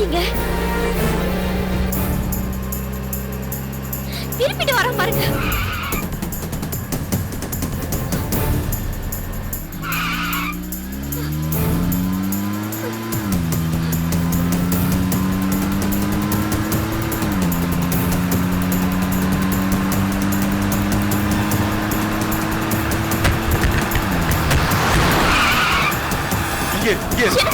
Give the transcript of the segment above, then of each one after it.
வந்தீங்க திருப்பிட்டு வர பாருங்க Yes.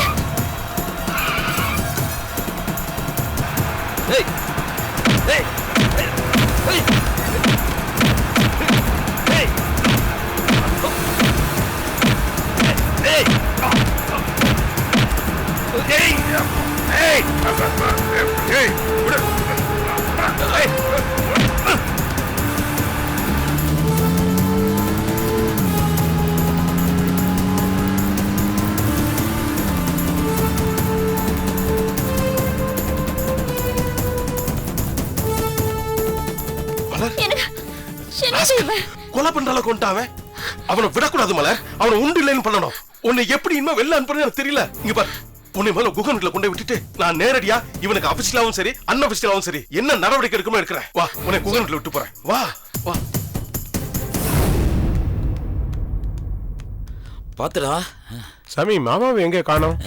கொலை பண்ற அளவுக்கு வந்துட்டான் அவன்? அவனை விடக்கூடாது மலர். அவனை உண்டு இல்லைன்னு பண்ணணும். உன்னை எப்படி இன்னும் வெளில அனுப்புறது எனக்கு தெரியல. இங்க பாரு. உன்னை முதல்ல குகன்ல கொண்டு போய் விட்டுட்டு நான் நேரடியா இவனுக்கு அபிஷியலாவும் சரி அன்அபிஷியலாவும் சரி என்ன நடவடிக்கை எடுக்கணுமோ எடுக்கிறேன் வா உன்னை குகன்ல விட்டு போறேன். வா வா. பாத்துடா. சாமி மாமாவை எங்க காணோம்?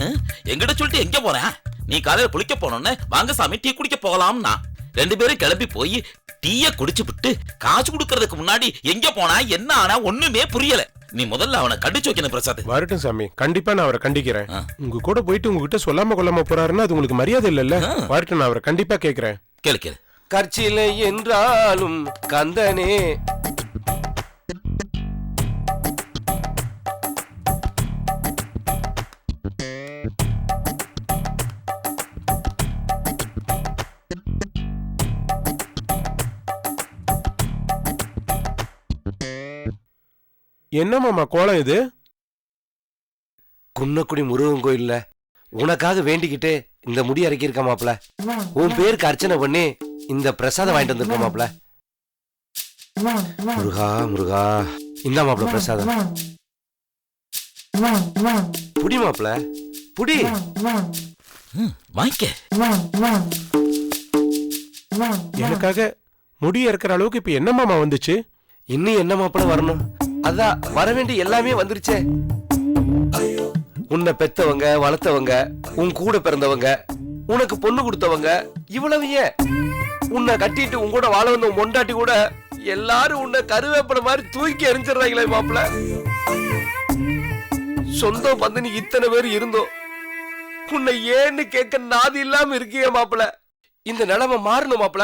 எங்கிட்ட சொல்லிட்டு எங்க போறேன்? நீ காலையில குளிக்க போனோன்னு வாங்க சாமி டீ குடிக்க போகலாம்னா. ரெண்டு பேரும் கிளம்பி போய் டீய குடிச்சு விட்டு காசு கொடுக்கறதுக்கு முன்னாடி எங்க போனா என்ன ஆனா ஒண்ணுமே புரியல. நீ முதல்ல அவனை கடிச்சு வைக்கணும் பிரசாத். வரட்டும் சாமி. கண்டிப்பா நான் அவரை கண்டிக்கிறேன். உங்க கூட போயிட்டு உங்ககிட்ட சொல்லாம கொள்ளாம போறாருன்னா அது உங்களுக்கு மரியாதை இல்லல்ல. வரட்டும் நான் அவரை கண்டிப்பா கேக்குறேன் கேளு கேளு. கற்சிலை என்றாலும் கந்தனே என்ன மாமா கோலம் இது? குன்னக்குடி முருகன் கோயில்ல உனக்காக வேண்டிக்கிட்டு இந்த முடி இறக்கியிருக்க மாப்ள உன் பேருக்கு அர்ச்சனை பண்ணி இந்த பிரசாதம் வாங்கிட்டு வந்திருக்க மாப்ள முருகா முருகா இந்த மாப்ள பிரசாதம். புடி மாப்ள புடி. ம், வாங்கிக்க. எனக்காக முடி இறக்குற அளவுக்கு இப்ப என்ன மாமா வந்துச்சு? இன்னும் என்ன மாப்பிள வரணும்? அதான் வர வேண்டிய எல்லாமே வந்துருச்சே. உன்னை பெத்தவங்க வளர்த்தவங்க உன் கூட பிறந்தவங்க உனக்கு பொண்ணு கொடுத்தவங்க இவ்வளவு ஏன்? உன்னை கட்டிட்டு உன் கூட வாழ வந்த மொண்டாட்டி கூட எல்லாரும் உன்னை கருவேப்பிலை மாதிரி தூக்கி எரிஞ்சிடுறாங்களே மாப்பிள சொந்தம் பந்தனி இத்தனை பேர் இருந்தோம். உன்னை ஏன்னு கேட்க நாதி இல்லாம இருக்கிய மாப்பிள இந்த நிலைமை மாறணும் மாப்பிள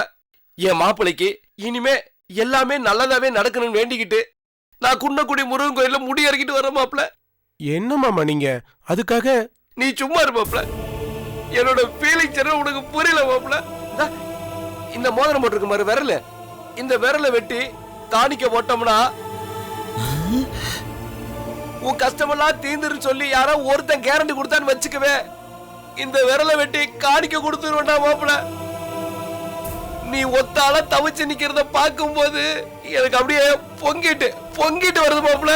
என் மாப்பிளைக்கு இனிமே எல்லாமே நல்லதாவே நடக்கணும்னு வேண்டிக்கிட்டு நான் குன்னக்குடி முருகன் கோயில்ல முடி இறக்கிட்டு வரேன் மாப்ள என்ன மாமா நீங்க? அதுக்காக? நீ சும்மா இரு மாப்ள என்னோட ஃபீலிங்ஸ் என்ன உனக்கு புரியல மாப்ள இந்தா, மோதிரம் போட்டிருக்கு மாதிரி விரல. இந்த விரலை வெட்டி காணிக்க போட்டோம்னா உன் கஷ்டமெல்லாம் தீந்துருன்னு சொல்லி யாரோ ஒருத்தன் கேரண்டி கொடுத்தான்னு வச்சுக்கவே இந்த விரலை வெட்டி காணிக்க கொடுத்துருவேண்டா மாப்ள நீ ஒத்தால தவிச்சு நிக்கிறத பார்க்கும்போது எனக்கு அப்படியே பொங்கிட்டு பொங்கிட்டு வருது மாப்ள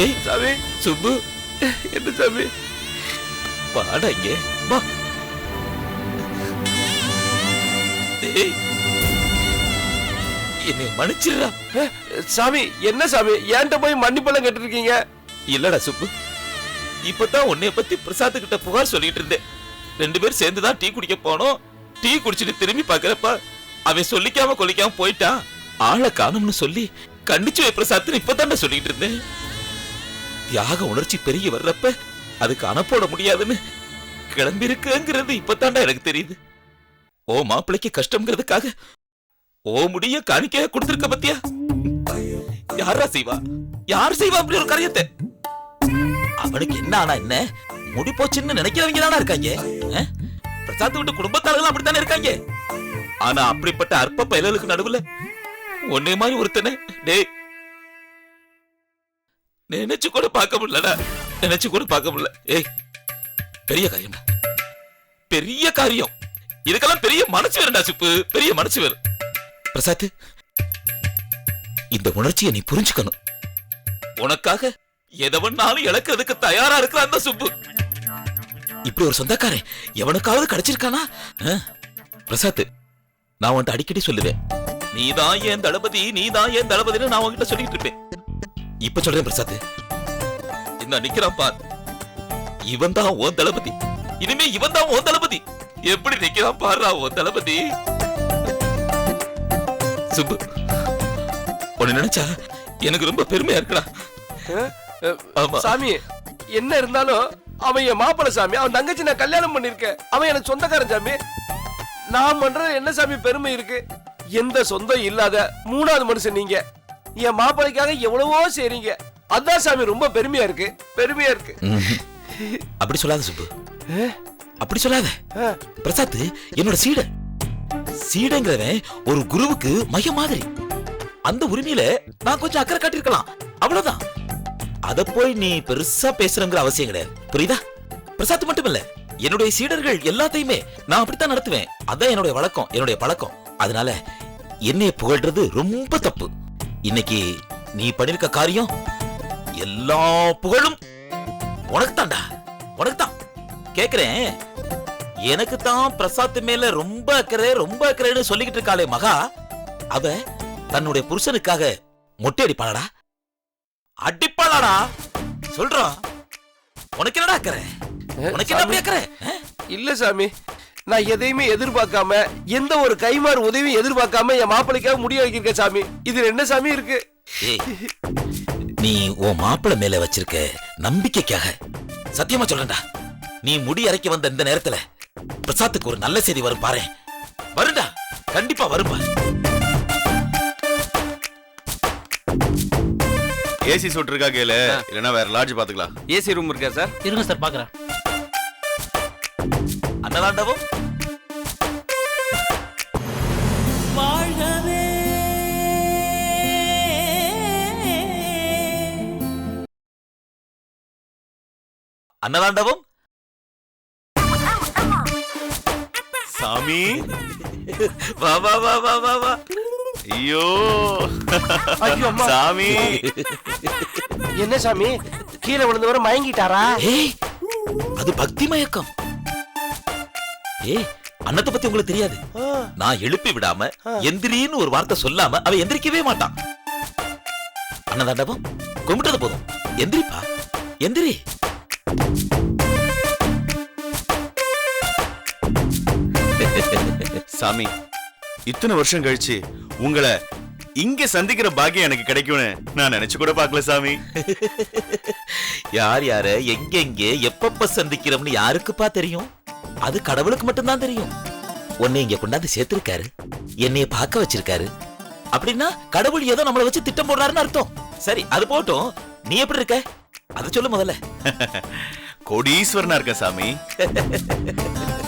ஏய் சாமி. சுப்பு. என்ன சாமி? வாடா இங்க. வா. என்னை மன்னிச்சிடுறா. சாமி என்ன சாமி? என்கிட்ட போய் மன்னிப்பெல்லாம் கேட்டிருக்கீங்க? இல்லடா சுப்பு. இப்பதான் உன்னைய பத்தி பிரசாத் கிட்ட புகார் சொல்லிட்டு இருந்தேன். ரெண்டு பேரும் சேர்ந்து தான் டீ குடிக்க போனோம். டீ குடிச்சிட்டு திரும்பி பாக்குறப்ப அவன் சொல்லிக்காம கொல்லிக்காம போயிட்டான் ஆளை காணும்னு சொல்லி கண்டிச்சு வை பிரசாத்னு இப்பதான் சொல்லிட்டு இருந்தேன். தியாக உணர்ச்சி பெருகி வர்றப்ப அதுக்கு அணப்போட முடியாதுன்னு கிளம்பி இருக்குங்கிறது இப்பதான்டா எனக்கு தெரியுது. ஓ மாப்பிள்ளைக்கு கஷ்டம்ங்கிறதுக்காக ஓ முடிய காணிக்கையா கொடுத்துருக்க பத்தியா? யாரா செய்வா? யார் செய்வா அப்படி ஒரு காரியத்தை? அவனுக்கு என்ன ஆனா என்ன? முடி போச்சுன்னு நினைக்கிறவங்க தானா இருக்காங்க பிரசாத் விட்டு குடும்பத்தாளர்கள் அப்படித்தானே இருக்காங்க. ஆனா அப்படிப்பட்ட அற்ப பயலுக்கு நடுவுல உன்னை மாதிரி ஒருத்தனை டேய் நினைச்சு கூட பார்க்க முடியலடா. நினைச்சு கூட பார்க்க முடியல. ஏய் பெரிய காரியம்டா பெரிய காரியம். இதுக்கெல்லாம் பெரிய மனசு வேறுடா சுப்பு. பெரிய மனசு வேறு. பிரசாத் இந்த உணர்ச்சியை நீ புரிஞ்சுக்கணும். உனக்காக எதை இழக்கிறதுக்கு தயாரா இருக்கிற அந்த சுப்பு. இப்படி ஒரு சொந்தக்காரன் எவனுக்காவது கிடைச்சிருக்கானா? பிரசாத் நான் உன்கிட்ட அடிக்கடி சொல்லுவேன். நீதான் என் தளபதி நீதான் என் தளபதின்னு நான் உன்கிட்ட சொல்லிட்டு இருப்பேன். இப்ப சொல்றேன் பிரசாத். இந்த நிக்கிறான் பார். இவன் தான் உன் தளபதி. இனிமே இவன் தான் உன் தளபதி. எப்படி நிக்கிறான் பாருடா உன் தளபதி? சுப்பு உன்னை நினைச்சா எனக்கு ரொம்ப பெருமையா இருக்குடா. சாமி என்ன இருந்தாலும் அவன் என் மாப்பிள சாமி அவன் தங்கச்சி நான் கல்யாணம் பண்ணிருக்கேன் அவன் எனக்கு சொந்தக்காரன் சாமி. நான் பண்றது என்ன சாமி பெருமை இருக்கு? எந்த சொந்தம் இல்லாத மூணாவது மனுஷன் நீங்க. என் மாப்பிளைக்காக எவ்வளவோ செய்றீங்க. அதான் சாமி ரொம்ப பெருமையா இருக்கு. பெருமையா இருக்கு. அப்படி சொல்லாத சுப்பு. அப்படி சொல்லாத. பிரசாத் என்னோட சீட. சீடங்கிறவன் ஒரு குருவுக்கு மைய மாதிரி. அந்த உரிமையில நான் கொஞ்சம் அக்கறை காட்டியிருக்கலாம். அவ்வளவுதான். அத போய் நீ பெருசா பேசுறங்கிற அவசியம் கிடையாது. புரியுதா? பிரசாத் மட்டும் இல்ல என்னுடைய சீடர்கள் எல்லாத்தையுமே நான் அப்படித்தான் நடத்துவேன். அதான் என்னுடைய வழக்கம் என்னுடைய பழக்கம். அதனால என்னைய புகழ்றது ரொம்ப தப்பு. இன்னைக்கு நீ பண்ணிருக்க காரியம் எல்லா புகழும் உனக்கு தான்டா உனக்கு தான் கேக்குறேன். எனக்கு தான் பிரசாத் மேல ரொம்ப அக்கறை ரொம்ப அக்கறைன்னு சொல்லிக்கிட்டு இருக்காளே மகா. அவ தன்னுடைய புருஷனுக்காக மொட்டை அடிப்பாளடா. அடிப்பாளாடா சொல்றான் உனக்கு என்னடா அக்கறை? உனக்கு என்ன அப்படி அக்கறை? இல்ல சாமி. நான் எதையுமே எதிர்பார்க்காம எந்த ஒரு கைமாறு உதவியும் எதிர்பார்க்காம என் மாப்பிளைக்காக முடிய வைக்கிறேன் சாமி. இதுல என்ன சாமி இருக்கு? நீ உன் மாப்பிள்ளை மேல வச்சிருக்க நம்பிக்கைக்காக சத்தியமா சொல்றேன்டா. நீ முடி அரைக்க வந்த இந்த நேரத்துல பிரசாத்துக்கு ஒரு நல்ல செய்தி வரும் பாரு வரும்டா. கண்டிப்பா வரும் ஏசி சூட் இருக்கா கேளு. இல்லனா வேற லாட்ஜ் பாத்துக்கலாம். ஏசி ரூம் இருக்கா சார்? இருங்க சார் பாக்குறேன். அன்னதாண்டவம்? அன்னதாண்டவம்? சாமி. வா வா வா வா வா வா. ஐயோ. ஐயோ, அம்மா. சாமி. என்ன சாமி? கீழே விழுந்தவரை மயங்கிட்டாரா? ஏய் அது பக்தி மயக்கம். ஏய் அன்னத்தை பத்தி உங்களுக்கு தெரியாது. நான் எழுப்பி விடாம எந்திரின்னு ஒரு வார்த்தை சொல்லாம அவ எந்திரிக்கவே மாட்டான். அன்னதாண்டவம் கும்பிட்டது போதும். எந்திரிப்பா. எந்திரி. சாமி இத்தனை வருஷம் கழிச்சு உங்களை இங்க சந்திக்கிற பாக்கியம் எனக்கு கிடைக்கும்னு நான் நினைச்சு கூட பார்க்கல சாமி. யார் யார எங்கெங்க எப்பப்ப சந்திக்கிறோம்னு யாருக்குப்பா தெரியும்? அது கடவுளுக்கு மட்டும்தான் தெரியும். உன்னை இங்க கொண்டாந்து சேர்த்திருக்காரு. என்னைய பார்க்க வச்சிருக்காரு. அப்படின்னா கடவுள் ஏதோ நம்மள வச்சு திட்டம் போடுறாருன்னு அர்த்தம். சரி அது போட்டும் நீ எப்படி இருக்க? அது சொல்லு முதல்ல. கோடீஸ்வரனா இருக்க சாமி.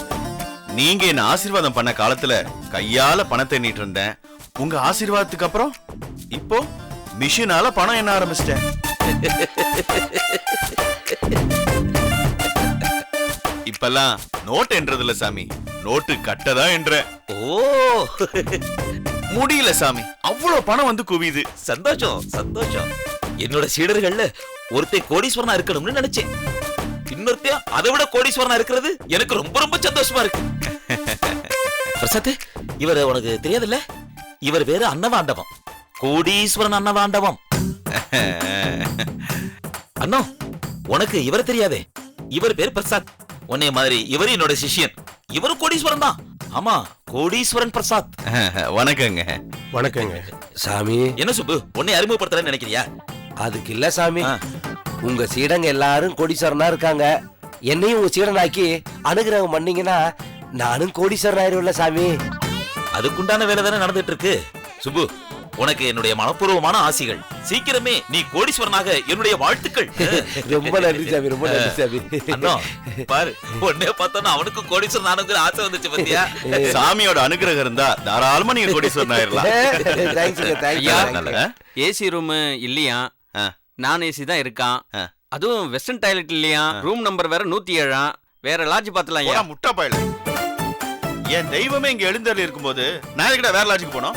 நீங்க என்ன ஆசீர்வாதம் பண்ண காலத்துல கையால பணத்தை எண்ணிட்டு இருந்தேன். உங்க ஆசீர்வாதத்துக்கு அப்புறம் இப்போ மிஷினால பணம் எண்ண ஆரம்பிச்சிட்டேன். இப்பெல்லாம் நோட் என்றது இல்ல சாமி. நோட்டு கட்டதான் என்ற. ஓ. முடியல சாமி. அவ்வளவு பணம் வந்து குவியுது. சந்தோஷம் சந்தோஷம். என்னோட சீடர்கள்ல ஒருத்தன் கோடீஸ்வரனா இருக்கணும்னு நினைச்சேன். இன்னொருத்தையும் அதை விட கோடீஸ்வரனா இருக்கிறது எனக்கு ரொம்ப ரொம்ப சந்தோஷமா இருக்கு. பிரசாத் இவர் உனக்கு தெரியாதுல்ல? இவர் பேரு அன்னவாண்டவம். கோடீஸ்வரன் அன்னவாண்டவம். அண்ணா உனக்கு இவர் தெரியாதே? இவர் பேர் பிரசாத். உன்னைய மாதிரி இவர் என்னோட சிஷ்யன். இவரும் கோடீஸ்வரன் தான். ஆமா கோடீஸ்வரன் பிரசாத். வணக்கங்க. வணக்கங்க. சாமி. என்ன சுப்பு? உன்னை அறிமுகப்படுத்துறேன்னு நினைக்கிறியா? அதுக்கு இல்ல சாமி. உங்க சீடங்க எல்லாரும் கோடீஸ்வரனா இருக்காங்க. என்னையும் உங்க சீடனாக்கி அனுகிரகம் பண்ணீங்கன்னா நானும் கோடீஸ்வரன் ஆயிருவேன்ல சாமி. அதுக்குண்டான வேலை தானே நடந்துட்டு இருக்கு சுப்பு உனக்கு என்னுடைய மனப்பூர்வமான ஆசிகள். சீக்கிரமே நீ கோடீஸ்வரனாக என்னுடைய வாழ்த்துக்கள். ரொம்ப நன்றி சாமி ரொம்ப நன்றி சாமி. அண்ணா பாரு உன்னே பார்த்தோன்னா அவனுக்கு கோடீஸ்வரன் ஆனுங்கிற ஆசை வந்துச்சு பத்தியா? சாமியோட அனுகிரகம் இருந்தா தாராளமா நீங்க கோடீஸ்வரன் ஆயிரலாம்? ஏசி ரூம் இல்லையா. நான் ஏசி தான் இருக்கான். அதுவும் வெஸ்டர்ன் டாய்லெட் இல்லையா? ரூம் நம்பர் வேற நூத்தி ஏழா வேற லாட்ஜ் பாத்துலாம் போடா முட்டா பயல. என் தெய்வமே இங்க எழுந்தருளி இருக்கும்போது நான் எதுக்குடா வேற லாட்ஜுக்கு போனோம்?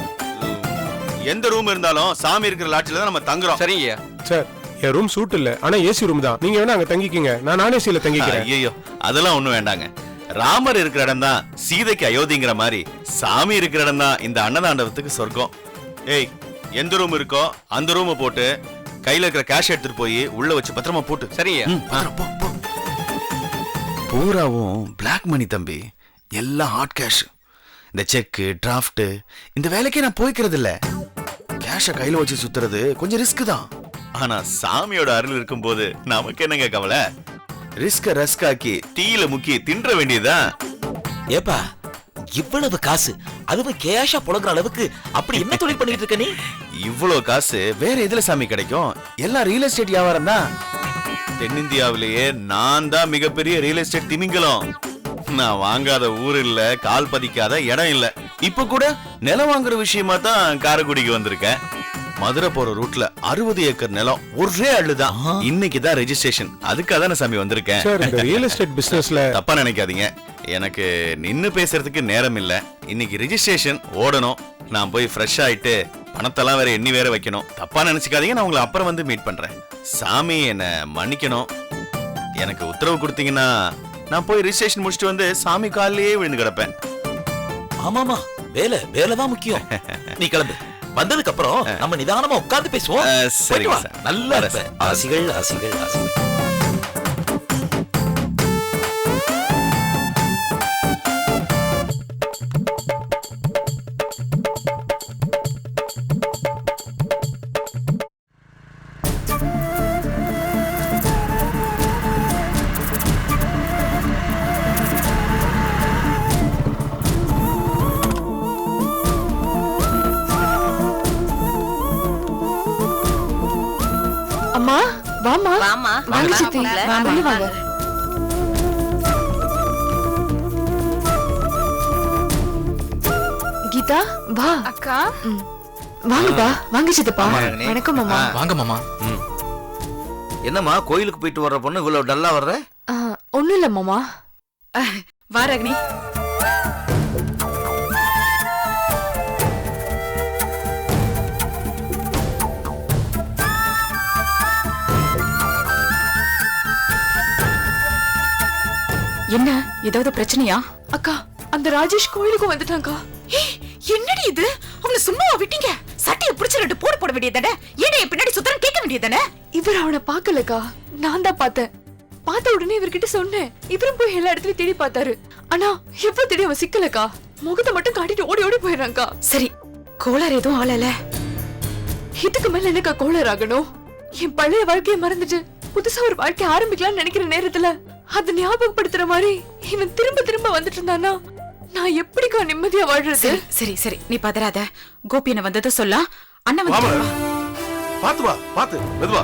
எந்த ரூம் இருந்தாலும் சாமி இருக்கிற லாட்ஜ்ல தான் நம்ம தங்குறோம். சரிங்கய்யா சார் என் ரூம் சூட் இல்ல. ஆனா ஏசி ரூம் தான். நீங்க வேணா அங்க தங்கிக்கங்க. நான் நான் ஏசியில தங்கிக்கிறேன். ஐயோ அதெல்லாம் ஒண்ணும் வேண்டாங்க. ராமர் இருக்கிற இடம் தான் சீதைக்கு அயோத்திங்கிற மாதிரி. சாமி இருக்கிற இடம் தான் இந்த அன்னதாண்டவத்துக்கு சொர்க்கம். ஏய் எந்த ரூம் இருக்கோ அந்த ரூமை போட்டு கையில இருக்கிற கேஷ் எடுத்துட்டு போய் உள்ள வச்சு பத்திரமா போட்டு. சரியா. பூராவும் பிளாக் மணி தம்பி. எல்லாம் ஹாட் கேஷ் இந்த செக்கு டிராஃப்ட் இந்த வேலைக்கே நான் போய்க்கிறது இல்ல. கேஷ கையில வச்சு சுத்துறது கொஞ்சம் ரிஸ்க் தான். ஆனா சாமியோட அருள் இருக்கும்போது நமக்கு என்னங்க கவலை? ரிஸ்க ரஸ்காக்கி டீல முக்கி தின்ற வேண்டியதுதான் ஏப்பா இவ்வளவு காசு அதுவும் கேஷா புழங்குற அளவுக்கு அப்படி என்ன தொழில் பண்ணிட்டு இருக்க நீ? இவ்வளவு காசு வேற எதுல சாமி கிடைக்கும்? எல்லாம் ரியல் எஸ்டேட் வியாபாரம் தான். தென்னிந்தியாவிலேயே நான் தான் மிகப்பெரிய ரியல் எஸ்டேட் திமிங்கலம். நான் வாங்காத ஊர் இல்ல கால் பதிக்காத இடம் இல்ல. இப்ப கூட நிலம் வாங்குற விஷயமா தான் காரைக்குடிக்கு வந்திருக்கேன். மதுரை போற ரூட்ல அறுபது ஏக்கர் நிலம் ஒரே அள்ளுதான் இன்னைக்கு தான் ரெஜிஸ்ட்ரேஷன் அதுக்காக தான் சாமி வந்திருக்கேன். சார் இந்த ரியல் எஸ்டேட் பிசினஸ்ல தப்பா நினைக்காதீங்க. எனக்கு நின்னு பேசுறதுக்கு நேரம் இல்ல. இன்னைக்கு ரெஜிஸ்ட்ரேஷன் ஓடணும். நான் போய் ஃப்ரெஷ் ஆயிட்டு பணத்தெல்லாம் வேற எண்ணி வேற வைக்கணும். தப்பா நினைச்சுக்காதீங்க நான் உங்களை அப்புறம் வந்து மீட் பண்றேன். சாமி என்ன மன்னிக்கணும். எனக்கு உத்தரவு கொடுத்தீங்கன்னா நான் போய் ரெஜிஸ்ட்ரேஷன் முடிச்சுட்டு வந்து சாமி காலிலேயே விழுந்து கிடப்பேன். ஆமாமா வேலை வேலை தான் முக்கியம். நீ கிளம்பு. வந்ததுக்கு அப்புறம் நம்ம நிதானமா உட்கார்ந்து பேசுவோம். சார். நல்லா வரேன் இருப்ப சார். ஆசிகள் ஆசிகள் ஆசிகள். அம்மா வாமா வாமா வாங்க சித்தி. வாங்க வாங்க. கீதா வா. அக்கா. வாங்கப்பா. வாங்க சித்தப்பா. வணக்கம் மாமா வாங்க மாமா. என்னம்மா கோயிலுக்கு போயிட்டு வர்ற பொண்ணு இவ்வளவு டல்லா வர்ற? ஒண்ணும் இல்ல மாமா. வா ரக்னி. என்ன? ஏதாவது பிரச்சனையா? அக்கா அந்த ராஜேஷ் கோயிலுக்கு வந்துட்டாங்கக்கா ஏய், என்னடி இது? அவனை சும்மாவா விட்டீங்க? சட்டையை பிடிச்சு ரெண்டு போடு போட வேண்டியதானே ஏன் என் பின்னாடி சுத்தரம் கேட்க வேண்டியதானே இவர் அவனை பார்க்கலக்கா. நான் தான் பார்த்தேன். பார்த்த உடனே இவர்கிட்ட சொன்னேன். இவரும் போய் எல்லா இடத்துலயும் தேடி பார்த்தாரு. ஆனா எவ்வளவு தேடி அவன் சிக்கலக்கா? முகத்தை மட்டும் காட்டிட்டு ஓடி ஓடி போயிடுறாங்கக்கா சரி கோளாறு எதுவும் ஆளல. இதுக்கு மேல என்னக்கா கோளர் ஆகணும்? என் பழைய வாழ்க்கையை மறந்துட்டு புதுசா ஒரு வாழ்க்கை ஆரம்பிக்கலாம்னு நினைக்கிற நேரத்துல அது ஞாபகப்படுத்துற மாதிரி இவன் திரும்ப திரும்ப வந்துட்டு இருந்தானா? நான் எப்படிக்கா நிம்மதியா வாழ்றது? சரி சரி சரி. நீ பதறாத. கோபி என்ன வந்ததை சொல்ல. அண்ணன் வாமா. வந்து பாத்து வா பாத்து. மெதுவா.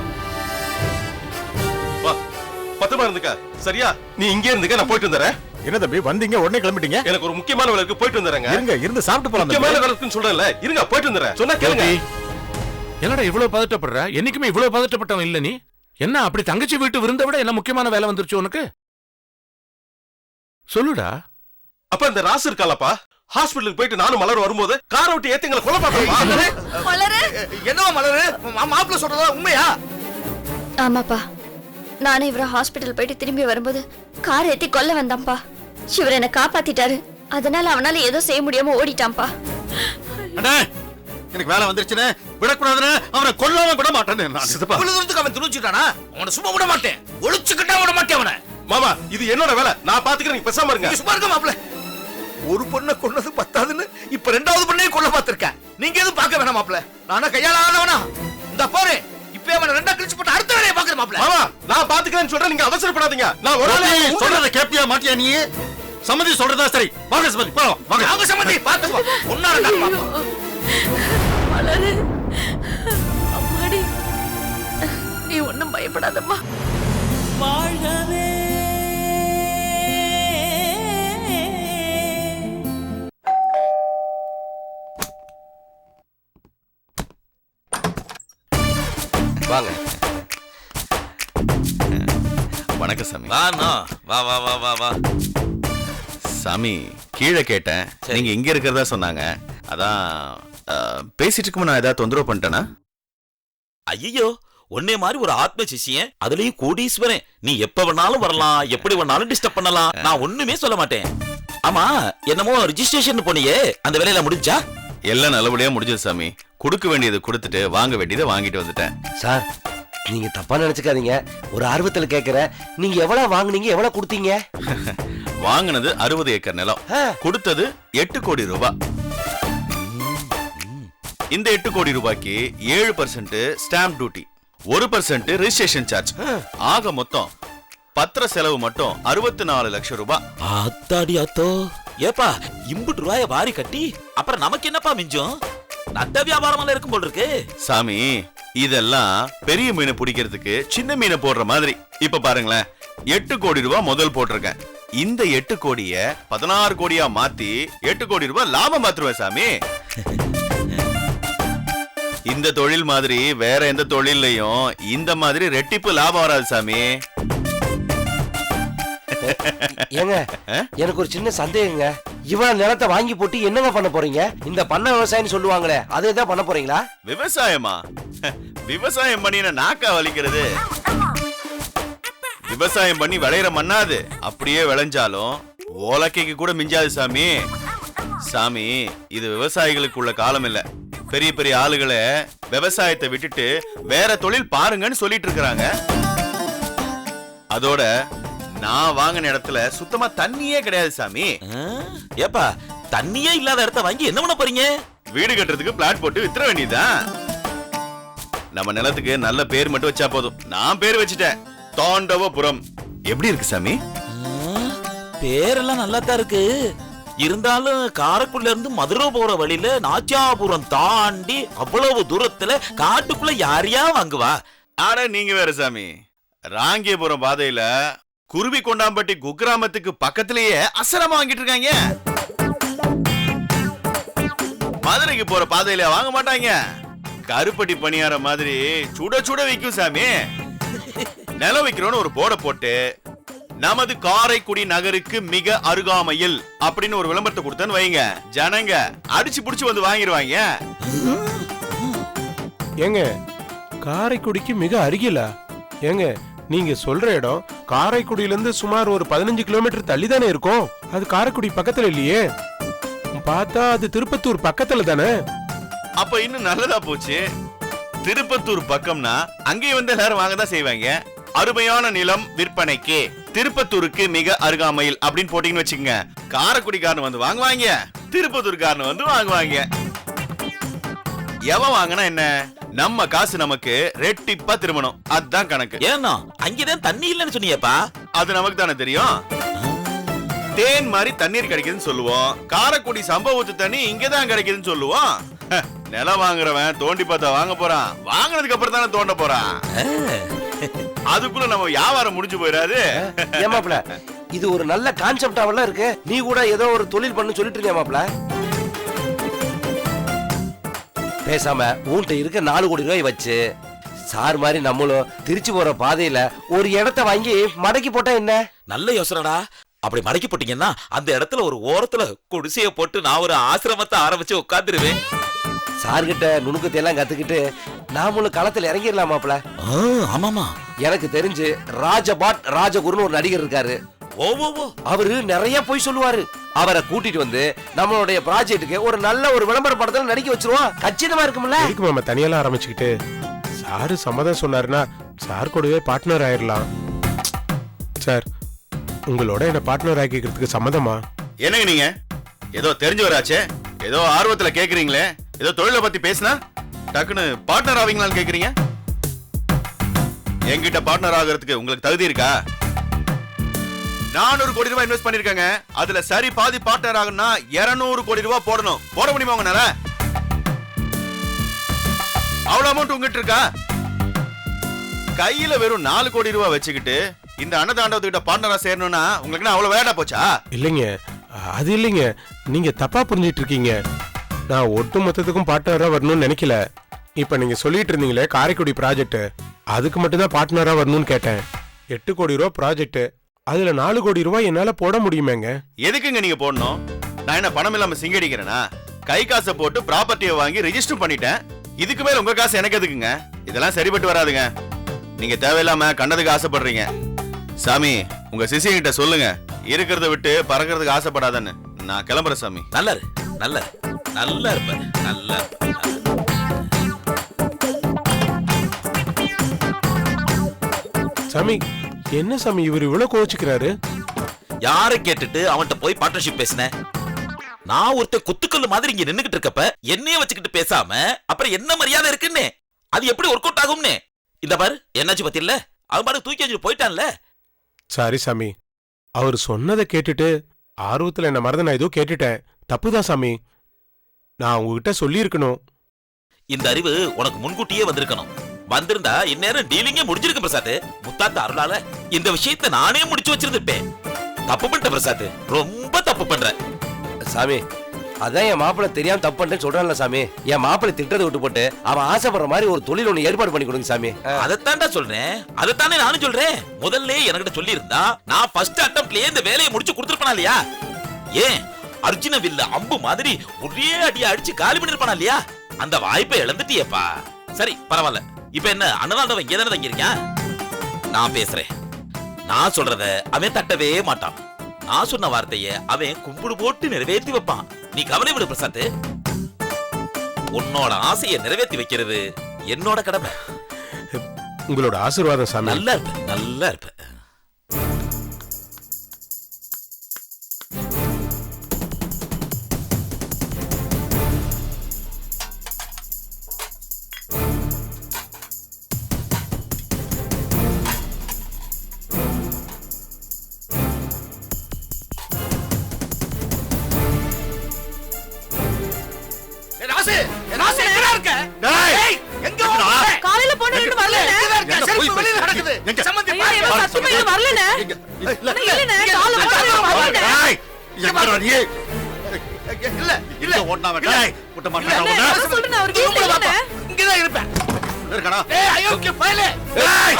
வா. பத்திரமா இருந்துக்க. சரியா? நீ இங்கே இருந்துக்க நான் போயிட்டு வந்துடுறேன். என்ன தம்பி வந்தீங்க உடனே கிளம்பிட்டீங்க? எனக்கு ஒரு முக்கியமான வேலை இருக்கு போயிட்டு வந்துடுறேங்க. இருங்க இருந்து சாப்பிட்டு போலாம் முக்கியமான தம்பி. வேலை இருக்குன்னு சொல்றேன்ல. இருங்க போயிட்டு வந்துடுறேன். சொன்னா கேளுங்க. என்னடா இவ்வளவு பதட்டப்படுற? என்னைக்குமே இவ்வளவு பதட்டப்பட்டவன் இல்ல நீ. என்ன அப்படி தங்கச்சி வீட்டு விருந்த விட என்ன முக்கியமான வேலை வந்துருச்சு உனக்கு? சொல்லுடா. அப்ப இந்த ராசு இருக்காலப்பா ஹாஸ்பிட்டலுக்கு போயிட்டு நானும் மலர் வரும்போது காரை விட்டு ஏத்தி எங்களை கொலை பார்த்தா என்னவா மலரு? மாப்பிள்ள சொல்றதா உண்மையா? ஆமாப்பா. நானே இவரை ஹாஸ்பிட்டல் போயிட்டு திரும்பி வரும்போது கார் ஏத்தி கொல்ல வந்தான்ப்பா. இவர் என்னை காப்பாத்திட்டாரு. அதனால அவனால ஏதோ செய்ய முடியாம ஓடிட்டான்ப்பா. அண்ணே எனக்கு வேலை வந்துருச்சுன்னு விடக்கூடாதுன்னு அவனை கொல்லாம விட மாட்டேன்னு அவன் துணிச்சுட்டானா? அவனை சும்மா விட மாட்டேன். ஒளிச்சுக்கிட்டா விட மாட்டேன் அவனை. மாமா இது என்னோட வேலை. நான் பாத்துக்கிறேன் நீங்க பேசாம இருங்க. சும்மா இருக்க மாப்பிள்ள. ஒரு பொண்ணை கொன்னது பத்தாதுன்னு இப்ப ரெண்டாவது பொண்ணையும் கொல்ல பார்த்திருக்கேன். நீங்க எதுவும் பார்க்க வேணாம் மாப்பிள்ள. நானா கையால ஆனவனா இந்த பாரு இப்ப அவனை ரெண்டா கிழிச்சு போட்டு அடுத்த வேலையை பாக்குறேன் மாப்பிள்ள. மாமா நான் பாத்துக்கிறேன்னு சொல்றேன் நீங்க அவசரப்படாதீங்க. நான் ஒரு நாள் சொல்றத கேப்பியா மாட்டியா நீ? சம்மதி சொல்றதா சரி. வாங்க சம்மதி போலாம் வாங்க. அவங்க சம்பந்தி பாத்துக்கோ ஒன்னா ரெண்டா மலரு அம்மாடி நீ ஒண்ணும் பயப்படாதம்மா. வாங்க. வணக்கம் சாமி. வா அண்ணா. வா வா வா வா வா. சாமி கீழே கேட்டேன். சரி. நீங்க இங்க இருக்கிறதா சொன்னாங்க. அதான் அஹ், பேசிட்டு இருக்கும்போது நான் ஏதாவது தொந்தரவு பண்ணிட்டேனா? ஐயோ உன்னே மாதிரி ஒரு ஆத்ம சிஷியன் அதுலயும் கோடீஸ்வரன். நீ எப்ப வேணாலும் வரலாம் எப்படி வேணாலும் டிஸ்டர்ப் பண்ணலாம். நான் ஒண்ணுமே சொல்ல மாட்டேன். ஆமா என்னமோ ரிஜிஸ்ட்ரேஷன் போனியே அந்த வேலையில முடிஞ்சா? எல்லாம் நல்லபடியா முடிஞ்சது சாமி. கொடுக்க வேண்டியதை கொடுத்துட்டு வாங்க வேண்டியதை வாங்கிட்டு வந்துட்டேன். சார் நீங்க தப்பா நினைச்சுக்காதீங்க. ஒரு ஆர்வத்துல கேக்குறேன். நீங்க எவ்வளவு வாங்குனீங்க எவ்வளவு கொடுத்தீங்க? வாங்கினது அறுபது ஏக்கர் நிலம். கொடுத்தது எட்டு கோடி ரூபாய் இந்த எட்டு கோடி ரூபாய்க்கு ஏழு பர்சன்ட் ஸ்டாம்ப் டியூட்டி ஒரு பர்சன்ட் ரிஜிஸ்ட்ரேஷன் சார்ஜ் ஆக மொத்தம் பத்திர செலவு மட்டும் அறுபத்தி நாலு லட்சம் ரூபாய் அத்தாடி அத்தோ ஏப்பா இம்புட்டு ரூபாய வாரி கட்டி அப்புறம் நமக்கு என்னப்பா மிஞ்சும்? நட்ட வியாபாரம் இருக்கும் போல் இருக்கு சாமி இதெல்லாம் பெரிய மீனை பிடிக்கிறதுக்கு சின்ன மீனை போடுற மாதிரி. இப்ப பாருங்களேன் எட்டு கோடி ரூபாய் முதல் போட்டிருக்கேன். இந்த எட்டு கோடிய பதினாறு கோடியா மாத்தி எட்டு கோடி ரூபாய் லாபம் பார்த்துருவேன் சாமி. இந்த தொழில் மாதிரி வேற எந்த தொழில்லையும் இந்த மாதிரி ரெட்டிப்பு லாபம் வராது சாமி. ஏங்க எனக்கு ஒரு சின்ன சந்தேகங்க. இவ்வளவு நிலத்தை வாங்கி போட்டு என்னங்க பண்ண போறீங்க? இந்த பண்ண விவசாயம்னு சொல்லுவாங்களே அதே தான் பண்ண போறீங்களா? விவசாயமா? விவசாயம் பண்ணின நாக்கா வலிக்கிறது. விவசாயம் பண்ணி விளையிற மண்ணாது அப்படியே விளைஞ்சாலும் ஓலக்கைக்கு கூட மிஞ்சாது சாமி. சாமி இது விவசாயிகளுக்குள்ள காலம் இல்ல. பெரிய பெரிய ஆளுகளை விவசாயத்தை விட்டுட்டு வேற தொழில் பாருங்கன்னு சொல்லிட்டு இருக்கிறாங்க. அதோட நான் வாங்கின இடத்துல சுத்தமா தண்ணியே கிடையாது சாமி? ஏப்பா தண்ணியே இல்லாத இடத்த வாங்கி என்ன பண்ண போறீங்க? வீடு கட்டுறதுக்கு பிளாட் போட்டு வித்துற வேண்டியதுதான். நம்ம நிலத்துக்கு நல்ல பேர் மட்டும் வச்சா போதும். நான் பேர் வச்சுட்டேன். தாண்டவபுரம். எப்படி இருக்கு சாமி? பேரெல்லாம் நல்லா தான் இருக்கு. இருந்தாலும் காரைக்குடில இருந்து மதுரை போற வழியில நாச்சியாபுரம் தாண்டி அவ்வளவு தூரத்துல காட்டுக்குள்ள யாரையா வாங்குவா? ஆனா நீங்க வேற சாமி. ராங்கியபுரம் பாதையில குருவி கொண்டாம்பட்டி குக்கிராமத்துக்கு பக்கத்திலேயே அசரமா வாங்கிட்டு இருக்காங்க. மதுரைக்கு போற பாதையில வாங்க மாட்டாங்க. கருப்பட்டி பணியார மாதிரி சுட சுட விற்கும் சாமி. நிலம் விற்கிறோன்னு ஒரு போர்டை போட்டு நமது காரைக்குடி நகருக்கு மிக அருகாமையில் அப்படின்னு ஒரு விளம்பரத்தை கொடுத்தேன்னு வைங்க. ஜனங்க அடிச்சு புடிச்சு வந்து வாங்கிடுவாங்க ஏங்க காரைக்குடிக்கு மிக அருகிலா? ஏங்க நீங்க சொல்ற இடம் காரைக்குடியிலிருந்து சுமார் ஒரு பதினஞ்சு கிலோமீட்டர் தள்ளி தானே இருக்கும்? அது காரைக்குடி பக்கத்துல இல்லையே. பார்த்தா அது திருப்பத்தூர் பக்கத்துல தானே? அப்ப இன்னும் நல்லதா போச்சு. திருப்பத்தூர் பக்கம்னா அங்கேயும் வந்து எல்லாரும் வாங்க தான் செய்வாங்க. அருமையான நிலம் விற்பனைக்கு திருப்பத்தூருக்கு மிக அருகாமையில் அப்படின்னு போட்டீங்கன்னு வச்சுக்கோங்க. காரைக்குடிக்காரன் வந்து வாங்குவாங்க. திருப்பத்தூர்காரன் வந்து வாங்குவாங்க. எவன் வாங்கினா என்ன? நம்ம காசு நமக்கு ரெட்டிப்பா திரும்பணும். அதுதான் கணக்கு. ஏன்னா அங்கதான் தண்ணி இல்லைன்னு சொன்னியப்பா. அது நமக்கு தானே தெரியும்? தேன் மாதிரி தண்ணீர் கிடைக்குதுன்னு சொல்லுவோம். காரைக்குடி சம்பவத்து தண்ணி இங்கதான் கிடைக்குதுன்னு சொல்லுவோம். நிலம் வாங்குறவன் தோண்டி பார்த்தா வாங்க போறான். வாங்குனதுக்கு அப்புறம் தானே தோண்ட போறான். அதுக்குள்ள நம்ம வியாபாரம் முடிஞ்சு போயிடாது. ஏமாப்ல இது ஒரு நல்ல கான்செப்டாவெல்லாம் இருக்கு. நீ கூட ஏதோ ஒரு தொழில் பண்ணு சொல்லிட்டு இருக்கியா மாப்ள பேசாம உன்கிட்ட இருக்க நாலு கோடி ரூபாய் வச்சு சார் மாதிரி நம்மளும் திருச்சி போற பாதையில ஒரு இடத்த வாங்கி மடக்கி போட்டா என்ன? நல்ல யோசனைடா. அப்படி மடக்கி போட்டீங்கன்னா அந்த இடத்துல ஒரு ஓரத்துல குடிசைய போட்டு நான் ஒரு ஆசிரமத்தை ஆரம்பிச்சு உட்காந்துருவேன் சார்கிட்ட நுணுக்கத்தை எல்லாம் கத்துக்கிட்டு நாமளும் களத்துல இறங்கிடலாம் மாப்ள ஆமாமா. எனக்கு தெரிஞ்சு ராஜபாட் ராஜகுருன்னு ஒரு நடிகர் இருக்காரு. ஓ அவரு நிறைய போய் சொல்லுவாரு. அவரை கூட்டிட்டு வந்து நம்மளுடைய ப்ராஜெக்ட்டுக்கு ஒரு நல்ல ஒரு விளம்பர படத்துல நடிக்க வச்சிருவோம். கச்சிதமா இருக்கும்ல. எதுக்கு மாமா தனியெல்லாம் ஆரம்பிச்சுக்கிட்டு? சாரு சம்மதம் சொன்னாருன்னா சார் கூடவே பார்ட்னர் ஆயிரலாம். சார் உங்களோட என்ன பார்ட்னர் ஆக்கிக்கிறதுக்கு சம்மதமா? என்னங்க நீங்க? ஏதோ தெரிஞ்சவராச்சே? ஏதோ ஆர்வத்துல கேக்குறீங்களே? ஏதோ தொழிலை பத்தி பேசினா? டக்குன்னு பார்ட்னர் ஆவீங்களான்னு கேக்குறீங்க? என்கிட்ட பார்ட்னர் ஆகிறதுக்கு உங்களுக்கு தகுதி இருக்கா? நானூறு கோடி ரூபாய் இன்வெஸ்ட் பண்ணிருக்காங்க. அதுல சரி பாதி பார்ட்னர் ஆகணும்னா 200 கோடி ரூபாய் போடணும். போட முடியுமா உங்களால? அவ்வளவு அமௌண்ட் உங்ககிட்ட இருக்கா? கையில வெறும் நாலு கோடி ரூபாய் வச்சுக்கிட்டு இந்த அன்னதாண்டவத்துக்கிட்ட பார்ட்னரா சேரணும்னா உங்களுக்கு என்ன அவ்வளவு வேடா போச்சா? இல்லைங்க. அது இல்லைங்க. நீங்க தப்பா புரிஞ்சிட்டு இருக்கீங்க. நான் ஒட்டு மொத்தத்துக்கும் பார்ட்னரா வரணும்னு நினைக்கல. இப்ப நீங்க சொல்லிட்டு இருந்தீங்களே காரைக்குடி ப்ராஜெக்ட் அதுக்கு மட்டும் தான் பார்ட்னரா வரணும்னு கேட்டேன். எட்டு கோடி ரூபா ப்ராஜெக்ட் அதுல நாலு கோடி ரூபாய் என்னால போட முடியுமேங்க. எதுக்குங்க நீங்க போடணும்? நான் என்ன பணம் இல்லாம சிங்கடிக்கிறேனா கை காசை போட்டு ப்ராப்பர்ட்டியை வாங்கி ரெஜிஸ்டர் பண்ணிட்டேன். இதுக்கு மேல உங்க காசு எனக்கு எதுக்குங்க? இதெல்லாம் சரிப்பட்டு வராதுங்க. நீங்க தேவையில்லாம கண்ணதுக்கு ஆசைப்படுறீங்க. சாமி உங்க சிசியங்கிட்ட சொல்லுங்க. இருக்கிறத விட்டு பறக்கிறதுக்கு ஆசைப்படாதன்னு. நான் கிளம்புறேன் சாமி. நல்லா இரு நல்லா. நல்லா இருப்பாரு நல்லா. சாமி என்ன சாமி இவர் இவ்வளவு கோச்சுக்கிறாரு யாரை கேட்டுட்டு அவன்கிட்ட போய் பார்ட்னர்ஷிப் பேசினேன் நான் ஒருத்தன் குத்துக்கல்லு மாதிரி இங்க நின்னுகிட்டு இருக்கப்ப என்னைய வச்சுக்கிட்டு பேசாம அப்புறம் என்ன மரியாதை இருக்குன்னு? அது எப்படி ஒர்க் அவுட் ஆகும்னு? இந்த பாரு என்னாச்சு பத்தி இல்ல அவன் பாரு தூக்கி வச்சுட்டு போயிட்டான்ல? சாரி சாமி. அவர் சொன்னதை கேட்டுட்டு ஆர்வத்துல என்ன மறந்து நான் ஏதோ கேட்டுட்டேன். தப்புதான் சாமி. நான் உங்ககிட்ட சொல்லியிருக்கணும். இந்த அறிவு உனக்கு முன்கூட்டியே வந்திருக்கணும். வந்திருந்தா இந்நேரம் டீலிங்கே முடிஞ்சிருக்கு பிரசாத். முத்தாத்த அருளால இந்த விஷயத்தை நானே முடிச்சு வச்சிருந்துட்டேன் தப்பு பண்ணிட்ட பிரசாத் ரொம்ப தப்பு பண்ற. சாமி அதான் என் மாப்பிள்ளை தெரியாம தப்பு பண்ணிட்டேன்னு சொல்றான்ல சாமி. என் மாப்பிள்ளை திட்டத்தை விட்டு போட்டு அவன் ஆசைப்படுற மாதிரி ஒரு தொழில் ஒண்ணு ஏற்பாடு பண்ணி கொடுங்க சாமி. அதைத்தான்டா சொல்றேன். அதைத்தானே நானும் சொல்றேன். முதல்ல என்கிட்ட சொல்லி இருந்தா நான் ஃபர்ஸ்ட் அட்டம்ப்ட்லயே இந்த வேலையை முடிச்சு கொடுத்துருப்பேனா இல்லையா? ஏன்? அர்ஜுன வில்ல அம்பு மாதிரி ஒரே அடியா அடிச்சு காலி பண்ணிருப்பானா இல்லையா? அந்த வாய்ப்பை இழந்துட்டியேப்பா. சரி பரவாயில்ல. இப்ப என்ன அண்ணனாண்டவன் இங்கே தானே தங்கியிருக்கேன் நான் பேசுறேன். நான் சொல்றத அவன் தட்டவே மாட்டான். நான் சொன்ன வார்த்தைய அவன் கும்பிடு போட்டு நிறைவேற்றி வைப்பான். நீ கவலை விடு பிரசாத் உன்னோட ஆசையை நிறைவேற்றி வைக்கிறது என்னோட கடமை. உங்களோட ஆசீர்வாதம் சாமி. நல்லா இருப்ப நல்லா இருப்ப. டேய் விட்ட மாட்டேன் சொல்றேன், அவருக்கு வீட்டுல இல்லண்ணே. இங்க தான் இருப்பேன். இருக்கடா டேய் அயோக்கிய பயலே. டேய்